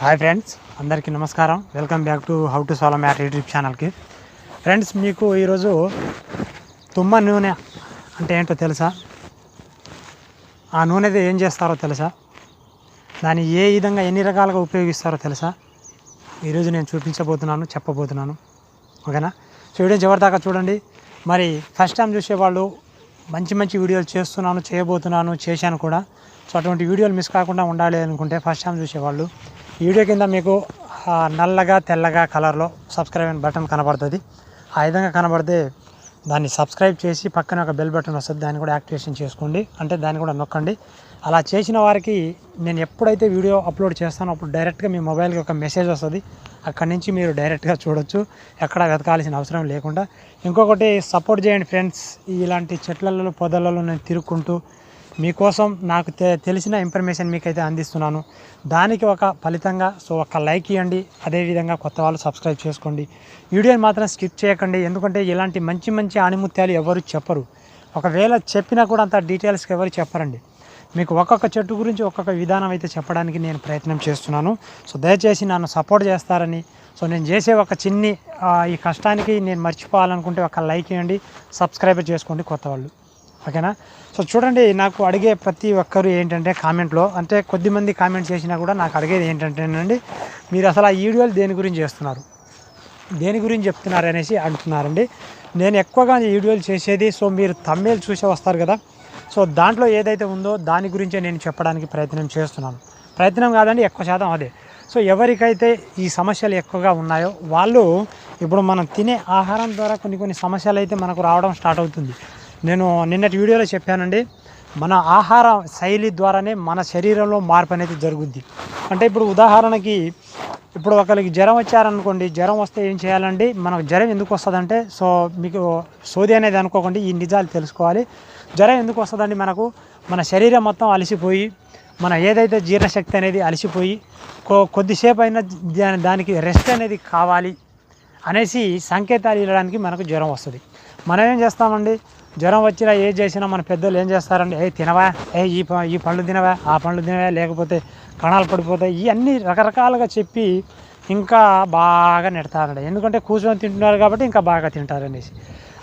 Hi friends అందరికీ నమస్కారం. Welcome back to how to solve math YouTube ఛానల్కి friends మీకు ఈరోజు తుమ్మ నూనె అంటే ఏంటో తెలుసా? ఆ నూనెది ఏం చేస్తారో తెలుసా? దాన్ని ఏ విధంగా ఎన్ని రకాలుగా ఉపయోగిస్తారో తెలుసా? ఈరోజు నేను చూపించబోతున్నాను చెప్పబోతున్నాను. ఓకేనా? సో వీడియో దాకా చూడండి. మరి ఫస్ట్ టైం చూసేవాళ్ళు మంచి మంచి వీడియోలు చేస్తున్నాను చేయబోతున్నాను చేశాను కూడా. సో అటువంటి వీడియోలు మిస్ కాకుండా ఉండాలి అనుకుంటే ఫస్ట్ టైం చూసేవాళ్ళు వీడియో కింద మీకు నల్లగా తెల్లగా కలర్లో సబ్స్క్రైబ్ అనే బటన్ కనబడుతుంది. ఆ విధంగా కనబడితే దాన్ని సబ్స్క్రైబ్ చేసి పక్కన ఒక బెల్ బటన్ వస్తుంది. దాన్ని కూడా యాక్టివేషన్ చేసుకోండి. అంటే దాన్ని కూడా నొక్కండి. అలా చేసిన వారికి నేను ఎప్పుడైతే వీడియో అప్లోడ్ చేస్తానో అప్పుడు డైరెక్ట్గా మీ మొబైల్కి ఒక మెసేజ్ వస్తుంది. అక్కడి నుంచి మీరు డైరెక్ట్గా చూడొచ్చు. ఎక్కడ వెతకాల్సిన అవసరం లేకుండా. ఇంకొకటి సపోర్ట్ చేయండి ఫ్రెండ్స్ ఇలాంటి చెట్లలో పొదలలో నేను తిరుక్కుంటూ మీకోసం నాకు తె తెలిసిన ఇన్ఫర్మేషన్ మీకైతే అందిస్తున్నాను. దానికి ఒక ఫలితంగా సో ఒక లైక్ ఇవ్వండి అదేవిధంగా కొత్త వాళ్ళు సబ్స్క్రైబ్ చేసుకోండి. వీడియోని మాత్రం స్కిప్ చేయకండి. ఎందుకంటే ఇలాంటి మంచి మంచి ఆణిముత్యాలు ఎవరు చెప్పరు. ఒకవేళ చెప్పినా కూడా అంత డీటెయిల్స్కి ఎవరు చెప్పరండి. మీకు ఒక్కొక్క చెట్టు గురించి ఒక్కొక్క విధానం అయితే చెప్పడానికి నేను ప్రయత్నం చేస్తున్నాను. సో దయచేసి నన్ను సపోర్ట్ చేస్తారని. సో నేను చేసే ఒక చిన్ని ఈ కష్టానికి నేను మర్చిపోవాలనుకుంటే ఒక లైక్ ఇవ్వండి సబ్స్క్రైబ్ చేసుకోండి కొత్త వాళ్ళు. ఓకేనా? సో చూడండి నాకు అడిగే ప్రతి ఒక్కరు ఏంటంటే కామెంట్లో అంటే కొద్దిమంది కామెంట్ చేసినా కూడా నాకు అడిగేది ఏంటంటేనండి మీరు అసలు ఆ వీడియోలు దేని గురించి చేస్తున్నారు? దేని గురించి చెప్తున్నారు అనేసి అంటున్నారండి. నేను ఎక్కువగా వీడియోలు చేసేది సో మీరు తమ్మేలు చూసే వస్తారు కదా. సో దాంట్లో ఏదైతే ఉందో దాని గురించే నేను చెప్పడానికి ప్రయత్నం చేస్తున్నాను. ప్రయత్నం కాదండి ఎక్కువ శాతం అదే. సో ఎవరికైతే ఈ సమస్యలు ఎక్కువగా ఉన్నాయో వాళ్ళు ఇప్పుడు మనం తినే ఆహారం ద్వారా కొన్ని కొన్ని సమస్యలు అయితే మనకు రావడం స్టార్ట్ అవుతుంది. నేను నిన్నటి వీడియోలో చెప్పానండి మన ఆహార శైలి ద్వారానే మన శరీరంలో మార్పు అనేది జరుగుద్ది. అంటే ఇప్పుడు ఉదాహరణకి ఇప్పుడు ఒకరికి జ్వరం వచ్చారనుకోండి జ్వరం వస్తే ఏం చేయాలండి మనకు జ్వరం ఎందుకు వస్తుందంటే సో మీకు సోది అనేది అనుకోకండి ఈ నిజాలు తెలుసుకోవాలి. జ్వరం ఎందుకు వస్తుందండి మనకు మన శరీరం మొత్తం అలసిపోయి మన ఏదైతే జీర్ణశక్తి అనేది అలసిపోయి కో కొద్దిసేపు అయినా దానికి రెస్ట్ అనేది కావాలి అనేసి సంకేతాలు ఇవ్వడానికి మనకు జ్వరం వస్తుంది. మనం ఏం చేస్తామండి జ్వరం వచ్చినా ఏం చేసినా మన పెద్దలు ఏం చేస్తారండి? ఏ తినవా? ఏ ఈ ప- ఈ పండ్లు తినవా? ఆ పండ్లు తినవా? లేకపోతే కణాలు పడిపోతాయి? ఇవన్నీ రకరకాలుగా చెప్పి ఇంకా బాగా నెడతారండి. ఎందుకంటే కూర్చొని తింటున్నారు కాబట్టి ఇంకా బాగా తింటారనేసి.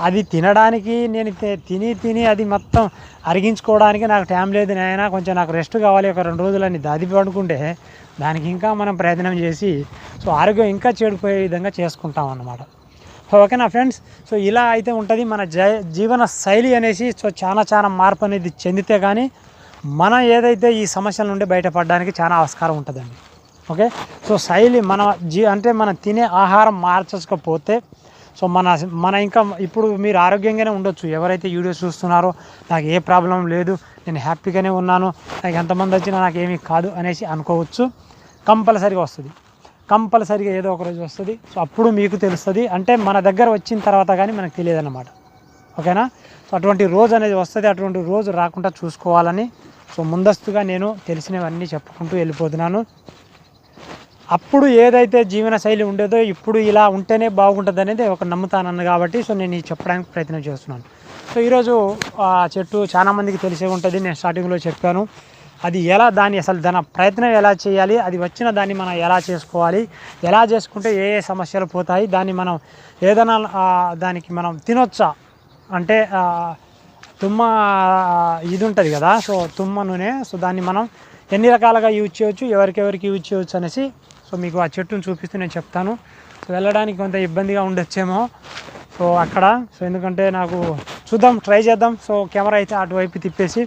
అది తినడానికి నేను తి- తిని తిని అది మొత్తం అరిగించుకోవడానికి నాకు టైం లేదు నాయనా. కొంచెం నాకు రెస్ట్ కావాలి. ఒక రెండు రోజులని దాది పడుకుంటే దానికి ఇంకా మనం ప్రయత్నం చేసి సో ఆరోగ్యం ఇంకా చెడిపోయే విధంగా చేసుకుంటాం అన్నమాట ఓకేనా ఫ్రెండ్స్ సో ఇలా అయితే ఉంటుంది. మన జై జీవన శైలి అనేసి సో చాలా చాలా మార్పు అనేది చెందితే కానీ మనం ఏదైతే ఈ సమస్యల నుండి బయటపడడానికి చాలా ఆస్కారం ఉంటుందండి. ఓకే సో శైలి మన జీ అంటే మనం తినే ఆహారం మార్చకపోతే సో మన మన ఇంకా ఇప్పుడు మీరు ఆరోగ్యంగానే ఉండొచ్చు. ఎవరైతే వీడియోస్ చూస్తున్నారో నాకు ఏ ప్రాబ్లం లేదు. నేను హ్యాపీగానే ఉన్నాను. నాకు ఎంతమంది వచ్చినా నాకు ఏమీ కాదు అనేసి అనుకోవచ్చు. కంపల్సరీగా వస్తుంది. కంపల్సరీగా ఏదో ఒక రోజు వస్తుంది. సో అప్పుడు మీకు తెలుస్తుంది. అంటే మన దగ్గర వచ్చిన తర్వాత కానీ మనకు తెలియదు అన్నమాట ఓకేనా? సో అటువంటి రోజు అనేది వస్తుంది. అటువంటి రోజు రాకుండా చూసుకోవాలని సో ముందస్తుగా నేను తెలిసినవన్నీ చెప్పుకుంటూ వెళ్ళిపోతున్నాను. అప్పుడు ఏదైతే జీవన శైలి ఉండేదో ఇప్పుడు ఇలా ఉంటేనే బాగుంటుంది అనేది ఒక నమ్ముతానన్న కాబట్టి సో నేను ఇది చెప్పడానికి ప్రయత్నం చేస్తున్నాను. సో ఈరోజు ఆ చెట్టు చాలామందికి తెలిసే ఉంటుంది. నేను స్టార్టింగ్లో చెప్పాను. అది ఎలా దాన్ని అసలు దాని ప్రయత్నం ఎలా చేయాలి? అది వచ్చిన దాన్ని మనం ఎలా చేసుకోవాలి? ఎలా చేసుకుంటే ఏ ఏ సమస్యలు పోతాయి? దాన్ని మనం ఏదైనా దానికి మనం తినొచ్చా? అంటే తుమ్మ ఇది ఉంటుంది కదా సో తుమ్మ నూనె సో దాన్ని మనం ఎన్ని రకాలుగా యూజ్ చేయొచ్చు ఎవరికెవరికి యూజ్ చేయొచ్చు అనేసి సో మీకు ఆ చెట్టును చూపిస్తూ నేను చెప్తాను. సో వెళ్ళడానికి కొంత ఇబ్బందిగా ఉండొచ్చేమో సో అక్కడ సో ఎందుకంటే నాకు చూద్దాం ట్రై చేద్దాం. సో కెమెరా అయితే అటువైపు తిప్పేసి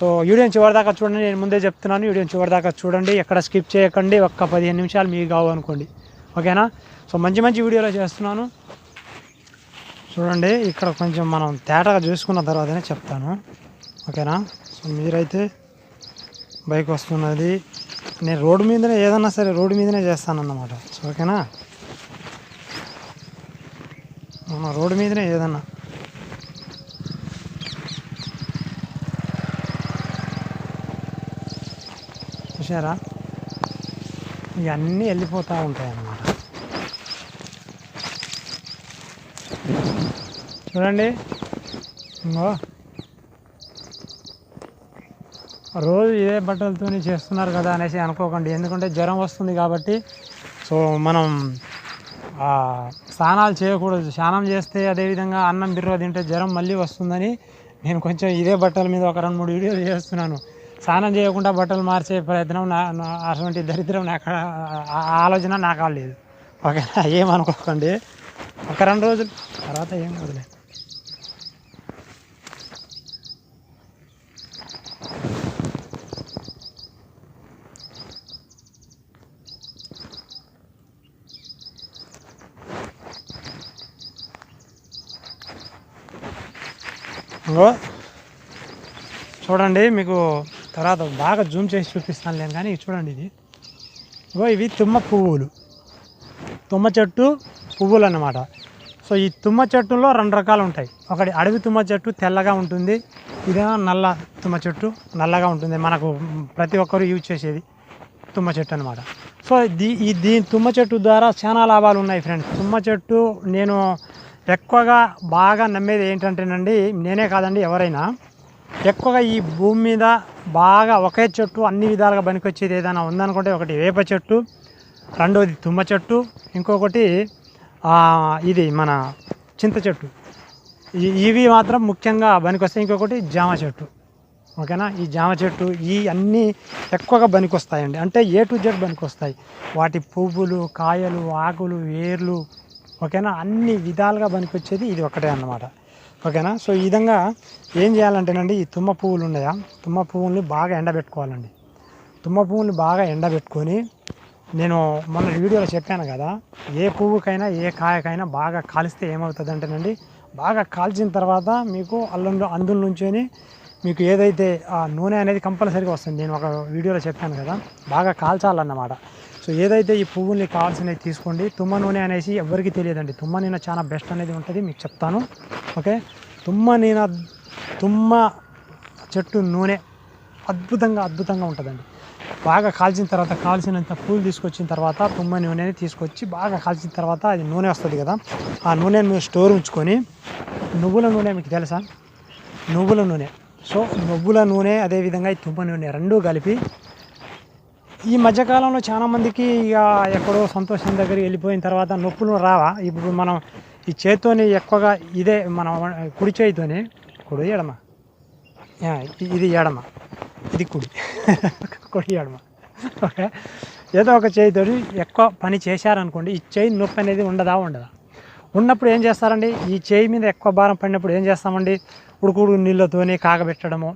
సో వీడియోని చివరిదాకా చూడండి నేను ముందే చెప్తున్నాను వీడియోని చివరిదాకా చూడండి ఎక్కడ స్కిప్ చేయకండి ఒక్క పదిహేను నిమిషాలు మీకు కావు అనుకోండి. ఓకేనా? సో మంచి మంచి వీడియోలో చేస్తున్నాను. చూడండి ఇక్కడ కొంచెం మనం తేటగా చూసుకున్న తర్వాతనే చెప్తాను. ఓకేనా? సో మీరైతే బైక్ వస్తున్నది. నేను రోడ్డు మీదనే ఏదన్నా సరే రోడ్డు మీదనే చేస్తానన్నమాట. సో ఓకేనా? మన రోడ్డు మీదనే ఏదన్నా చూసారా ఇవన్నీ వెళ్ళిపోతూ ఉంటాయి అన్నమాట చూడండి. ఇంకో రోజు ఇదే బట్టలతో చేస్తున్నారు కదా అనేసి అనుకోకండి. ఎందుకంటే జ్వరం వస్తుంది కాబట్టి. సో మనం స్నానాలు చేయకూడదు. స్నానం చేస్తే అదేవిధంగా అన్నం బిర్రో తింటే జ్వరం మళ్ళీ వస్తుందని నేను కొంచెం ఇదే బట్టల మీద ఒక రెండు మూడు వీడియోలు చేస్తున్నాను. స్నానం చేయకుండా బట్టలు మార్చే ప్రయత్నం నా అటువంటి దరిద్రం నాకు ఆలోచన నాకు లేదు. ఓకేనా ఏమనుకోకండి ఒక రెండు రోజులు తర్వాత ఏం వదిలేదు చూడండి మీకు తర్వాత బాగా జూమ్ చేసి చూపిస్తాను లేను కానీ చూడండి ఇది. ఇగో ఇవి తుమ్మ పువ్వులు. తుమ్మ చెట్టు పువ్వులు అన్నమాట. సో ఈ తుమ్మ చెట్టులో రెండు రకాలు ఉంటాయి. ఒకటి అడవి తుమ్మ చెట్టు తెల్లగా ఉంటుంది. ఇదేమో నల్ల తుమ్మ చెట్టు నల్లగా ఉంటుంది. మనకు ప్రతి ఒక్కరు యూజ్ చేసేది తుమ్మ చెట్టు అనమాట సో దీ ఈ దీని తుమ్మ చెట్టు ద్వారా చాలా లాభాలు ఉన్నాయి ఫ్రెండ్స్. తుమ్మ చెట్టు నేను ఎక్కువగా బాగా నమ్మేది ఏంటంటేనండి నేనే కాదండి ఎవరైనా. ఎక్కువగా ఈ భూమి మీద బాగా ఒకే చెట్టు అన్ని విధాలుగా పనికొచ్చేది ఏదైనా ఉందనుకుంటే ఒకటి వేప చెట్టు రెండోది తుమ్మ చెట్టు ఇంకొకటి ఇది మన చింత చెట్టు. ఇవి మాత్రం ముఖ్యంగా పనికొస్తాయి. ఇంకొకటి జామ చెట్టు. ఓకేనా? ఈ జామ చెట్టు ఈ అన్నీ ఎక్కువగా పనికొస్తాయండి. అంటే ఏ టు జెడ్ పనికొస్తాయి. వాటి పువ్వులు కాయలు ఆకులు వేర్లు ఓకేనా? అన్ని విధాలుగా పనికొచ్చేది ఇది ఒకటే అన్నమాట. ఓకేనా? సో ఈ విధంగా ఏం చేయాలంటేనండి ఈ తుమ్మ పువ్వులు ఉన్నాయా? తుమ్మ పువ్వుల్ని బాగా ఎండబెట్టుకోవాలండి. తుమ్మ పువ్వుల్ని బాగా ఎండబెట్టుకొని నేను మొన్న వీడియోలో చెప్పాను కదా ఏ పువ్వుకైనా ఏ కాయకైనా బాగా కాలిస్తే ఏమవుతుంది అంటేనండి బాగా కాల్చిన తర్వాత మీకు అల్లంలో అందుల నుంచొని మీకు ఏదైతే ఆ నూనె అనేది కంపల్సరీగా వస్తుంది. నేను ఒక వీడియోలో చెప్పాను కదా బాగా కాల్చాలన్నమాట. సో ఏదైతే ఈ పువ్వుల్ని కావాల్సినవి తీసుకోండి తుమ్మ నూనె అనేసి ఎవరికి తెలియదండి. తుమ్మ నూనె చాలా బెస్ట్ అనేది ఉంటుంది మీకు చెప్తాను. ఓకే? తుమ్మ నేను తుమ్మ చెట్టు నూనె అద్భుతంగా అద్భుతంగా ఉంటుందండి. బాగా కాల్చిన తర్వాత కాల్చినంత పూలు తీసుకొచ్చిన తర్వాత తుమ్మ నూనెని తీసుకొచ్చి బాగా కాల్చిన తర్వాత అది నూనె వస్తుంది కదా ఆ నూనెని మీరు స్టోర్ ఉంచుకొని నువ్వుల నూనె మీకు తెలుసా? నువ్వుల నూనె. సో నువ్వుల నూనె అదేవిధంగా ఈ తుమ్మ నూనె రెండూ కలిపి ఈ మధ్యకాలంలో చాలామందికి ఇక ఎక్కడో సంతోషం దగ్గరికి వెళ్ళిపోయిన తర్వాత నొప్పులు రావా? ఇప్పుడు మనం ఈ చేతితోని ఎక్కువగా ఇదే మనం కుడి చేయితోని కుడి ఎడమ. ఇది ఎడమ. ఇది కుడి. కుడి ఎడమ. ఓకే? ఏదో ఒక చేయితో ఎక్కువ పని చేశారనుకోండి ఈ చేయి నొప్పి అనేది ఉండదా ఉండదా? ఉన్నప్పుడు ఏం చేస్తారండి? ఈ చేయి మీద ఎక్కువ భారం పడినప్పుడు ఏం చేస్తామండి? ఉడుకుడు నీళ్ళతోని కాగబెట్టడము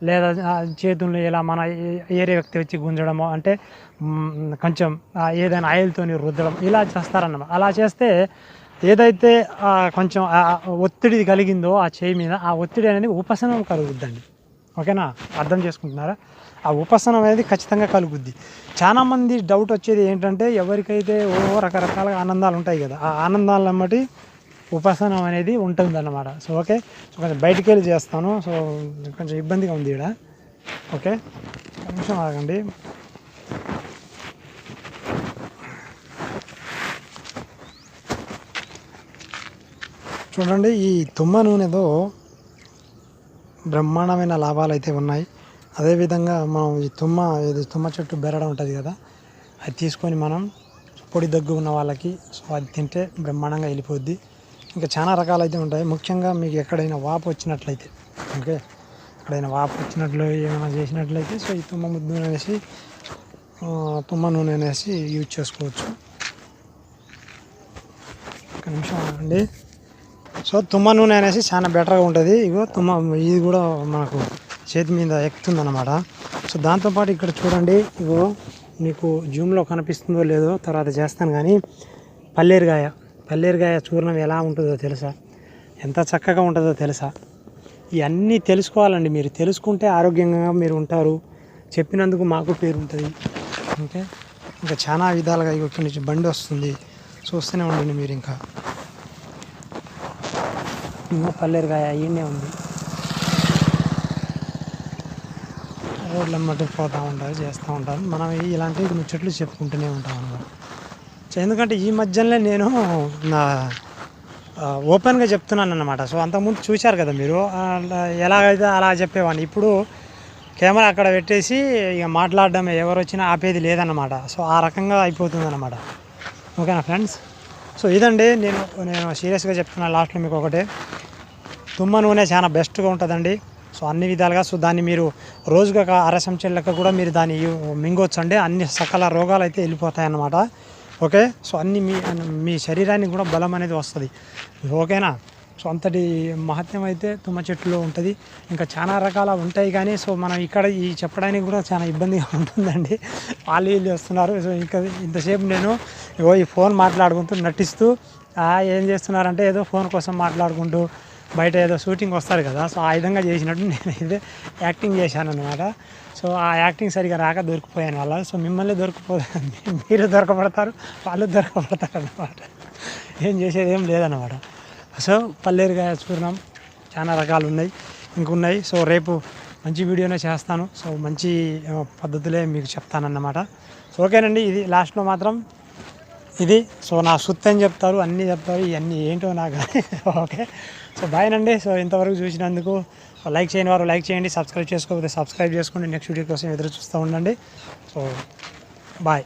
లేదా చేతుల్లో చేతుల్ని ఇలా మన ఏరే వ్యక్తి వచ్చి గుంజడము అంటే కొంచెం ఏదైనా ఆయిల్తోని రుద్దడం ఇలా చేస్తారన్నమాట. అలా చేస్తే ఏదైతే కొంచెం ఒత్తిడి కలిగిందో ఆ చేయి మీద ఆ ఒత్తిడి అనేది ఉపశనం కలుగుద్దండి. ఓకేనా? అర్థం చేసుకుంటున్నారా? ఆ ఉపశనం అనేది ఖచ్చితంగా కలుగుద్ది. చాలామంది డౌట్ వచ్చేది ఏంటంటే ఎవరికైతే ఓ రకరకాల ఆనందాలు ఉంటాయి కదా ఆ ఆనందాలు అమ్మటి ఉపశనం అనేది ఉంటుందన్నమాట. So okay? సో కొంచెం బయటికి వెళ్ళి చేస్తాను. సో కొంచెం ఇబ్బందిగా ఉంది ఇక్కడ ఓకే? కొంచెం ఆగండి. చూడండి ఈ తుమ్మ నూనెతో బ్రహ్మాండమైన లాభాలు అయితే ఉన్నాయి. అదేవిధంగా మనం ఈ తుమ్మ ఇది తుమ్మ చెట్టు బెరడ ఉంటుంది కదా అది తీసుకొని మనం పొడి దగ్గు ఉన్న వాళ్ళకి సో అది తింటే బ్రహ్మాండంగా వెళ్ళిపోద్ది. ఇంకా చాలా రకాలు అయితే ఉంటాయి. ముఖ్యంగా మీకు ఎక్కడైనా వాపు వచ్చినట్లయితే ఓకే? ఎక్కడైనా వాపు వచ్చినట్లు ఏమైనా చేసినట్లయితే సో ఈ తుమ్మ ముద్దు అనేసి తుమ్మ నూనె అనేసి యూజ్ చేసుకోవచ్చు. ఒక నిమిషం అండి సో తుమ్మ నూనె అనేసి చాలా బెటర్గా ఉంటుంది. ఇగో తుమ్మ ఇది కూడా మనకు చేతి మీద ఎక్కుతుంది అనమాట సో దాంతోపాటు ఇక్కడ చూడండి ఇగో మీకు జూమ్లో కనిపిస్తుందో లేదో తర్వాత చేస్తాను కానీ పల్లేరుగాయ పల్లేరుగాయ చూర్ణం ఎలా ఉంటుందో తెలుసా? ఎంత చక్కగా ఉంటుందో తెలుసా? ఇవన్నీ తెలుసుకోవాలండి మీరు. తెలుసుకుంటే ఆరోగ్యంగా మీరు ఉంటారు. చెప్పినందుకు మాకు పేరు ఉంటుంది. ఓకే? ఇంకా చాలా విధాలుగా ఇగో ఇక్కడి నుంచి బండి వస్తుంది. చూస్తూనే ఉండండి మీరు ఇంకా. ఇంకా పల్లేరుగాయ అయ్యనే ఉంది. రోడ్ల మట్టి పోతూ ఉంటారు చేస్తూ ఉంటారు. మనం ఇలాంటి ముచ్చట్లు చెప్పుకుంటూనే ఉంటాం అనమాట ఎందుకంటే ఈ మధ్యనే నేను నా ఓపెన్గా చెప్తున్నాను అనమాట సో అంతకుముందు చూశారు కదా మీరు ఎలాగైతే అలా చెప్పేవాడిని. ఇప్పుడు కెమెరా అక్కడ పెట్టేసి ఇక మాట్లాడడం ఎవరు వచ్చినా ఆపేది లేదన్నమాట. సో ఆ రకంగా అయిపోతుంది అన్నమాట ఓకేనా ఫ్రెండ్స్? సో ఇదండి నేను నేను సీరియస్గా చెప్తున్నా లాస్ట్లో మీకు ఒకటే తుమ్మ నూనె చాలా బెస్ట్గా ఉంటుందండి. సో అన్ని విధాలుగా సో దాన్ని మీరు రోజుగా అరసంచెళ్ళక కూడా మీరు దాన్ని యు- మింగొచ్చు అండి అన్ని సకల రోగాలు అయితే వెళ్ళిపోతాయి అన్నమాట ఓకే? సో అన్ని మీ మీ శరీరానికి కూడా బలం అనేది వస్తుంది. ఓకేనా? సో అంతటి మహత్యం అయితే తుమ్మ చెట్టులో ఉంటుంది. ఇంకా చాలా రకాల ఉంటాయి కానీ సో మనం ఇక్కడ ఈ చెప్పడానికి కూడా చాలా ఇబ్బందిగా ఉంటుందండి. వాళ్ళు వీళ్ళు వస్తున్నారు. సో ఇంకా ఇంతసేపు నేను ఇగో ఈ ఫోన్ మాట్లాడుకుంటూ నటిస్తూ ఏం చేస్తున్నారంటే ఏదో ఫోన్ కోసం మాట్లాడుకుంటూ బయట ఏదో షూటింగ్ వస్తారు కదా సో ఆ విధంగా చేసినట్టు నేను ఇదే యాక్టింగ్ చేశాను అనమాట సో ఆ యాక్టింగ్ సరిగా రాక దొరికిపోయాను వాళ్ళ. సో మిమ్మల్ని దొరికిపో మీరు దొరకబడతారు వాళ్ళు దొరకబడతారు అనమాట ఏం చేసేది ఏం లేదన్నమాట. సో పల్లేరుగాయ చూర్ణం చాలా రకాలు ఉన్నాయి ఇంకున్నాయి. సో రేపు మంచి వీడియోనే చేస్తాను. సో మంచి పద్ధతులే మీకు చెప్తానన్నమాట. సో ఓకేనండి ఇది లాస్ట్లో మాత్రం ఇది. సో నా సుత్తి అని చెప్తారు అన్నీ చెప్తారు ఇవన్నీ ఏంటో నాకు ఓకే. సో బాయ్ నండి సో ఇంతవరకు చూసినందుకు లైక్ చేయని వారు లైక్ చేయండి సబ్స్క్రైబ్ చేసుకోకపోతే సబ్స్క్రైబ్ చేసుకోండి. నెక్స్ట్ వీడియో కోసం ఎదురు చూస్తూ ఉండండి. So bye.